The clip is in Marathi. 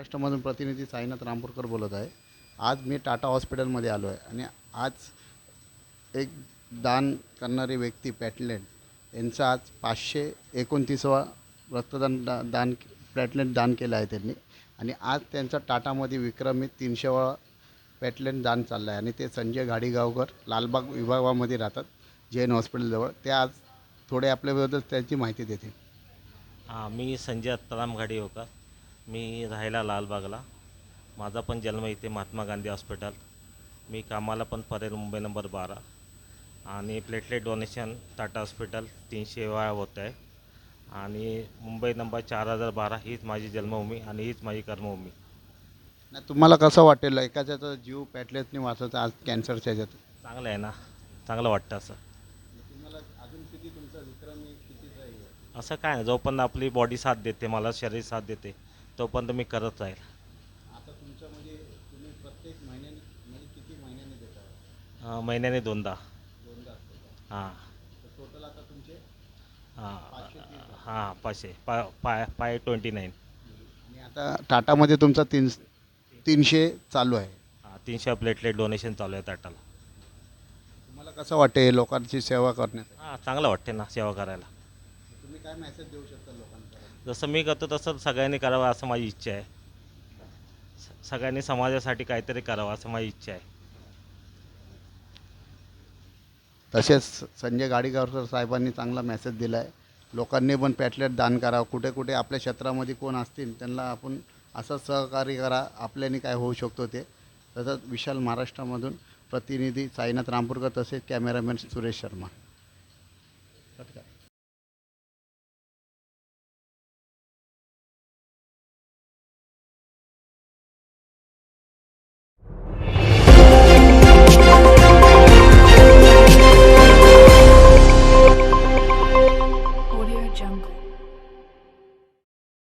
महाराष्ट्रामधून प्रतिनिधी साईनाथ रामपूरकर बोलत आहे. आज मी टाटा हॉस्पिटलमध्ये आलो आहे आणि आज एक दान करणारी व्यक्ती पॅटलेट यांचं आज पाचशे एकोणतीसवा रक्तदान दा दान पॅटलेट दान केलं आहे त्यांनी. आणि आज त्यांचा टाटामध्ये विक्रमी तीनशेवा पॅटलेट दान चाललं आहे. आणि ते संजय घाडीगावकर लालबाग विभागामध्ये राहतात जैन हॉस्पिटलजवळ. ते आज थोडे आपल्याबद्दल त्यांची माहिती देतील. हां मी संजय अत्ताराम होकर मी राहायला लालबागला. माझा पण जन्म इथे महात्मा गांधी हॉस्पिटल. मी कामाला पण परेल मुंबई नंबर बारा. आणि प्लेटलेट डोनेशन टाटा हॉस्पिटल तीनशे वेळा होत आहे. आणि मुंबई नंबर चार हजार बारा हीच माझी जन्मभूमी आणि हीच माझी कर्मभूमी. नाही तुम्हाला कसं वाटेल? एकाचा जीव पॅटलेटने वाचवता आज कॅन्सरच्या ह्याच्यात. चांगलं आहे ना. चांगलं वाटतं असं. तुम्हाला अजून किती तुमचा विक्रमी कितीचा आहे? असं काय नाही जोपर्यंत आपली बॉडी साथ देते मला शरीर साथ देते. तोपर्यंत मी करत राहील. आता म्हणजे तुम्ही प्रत्येक महिन्याने म्हणजे किती महिन्याने देता? अं, महिन्याने दोनदा. दोनदा असतो हां. तर टोटल आता तुमचे हां. पाचशे तीस. हां पाचशे. पा पाय पाय ट्वेंटी नाईन आणि आता टाटामध्ये तुमचा तीन तीनशे चालू आहे. हां तीनशे प्लेटलेट डोनेशन चालू आहे ताटाला तुम्हाला कसं वाटते लोकांची सेवा करण्यात? हां चांगलं वाटते ना सेवा करायला. तुम्ही काय मेसेज देऊ शकता लोकांपर्यंत जसं मी करतो तसं सगळ्यांनी करावं असं माझी इच्छा आहे. स- सगळ्यांनी समाजासाठी काहीतरी करावं असं माझी इच्छा आहे. तसेच संजय गाडीगावकर साहेबांनी चांगला मेसेज दिला आहे लोकांनी पण पॅटलेट दान करावं. कुठे कुठे आपल्या क्षेत्रामध्ये कोण असतील त्यांना आपण असं सहकार्य करा. आपल्याने काय होऊ शकतो ते. तसंच विशाल महाराष्ट्रामधून प्रतिनिधी साईनाथ रामपूरकर तसेच कॅमेरामॅन सुरेश शर्मा.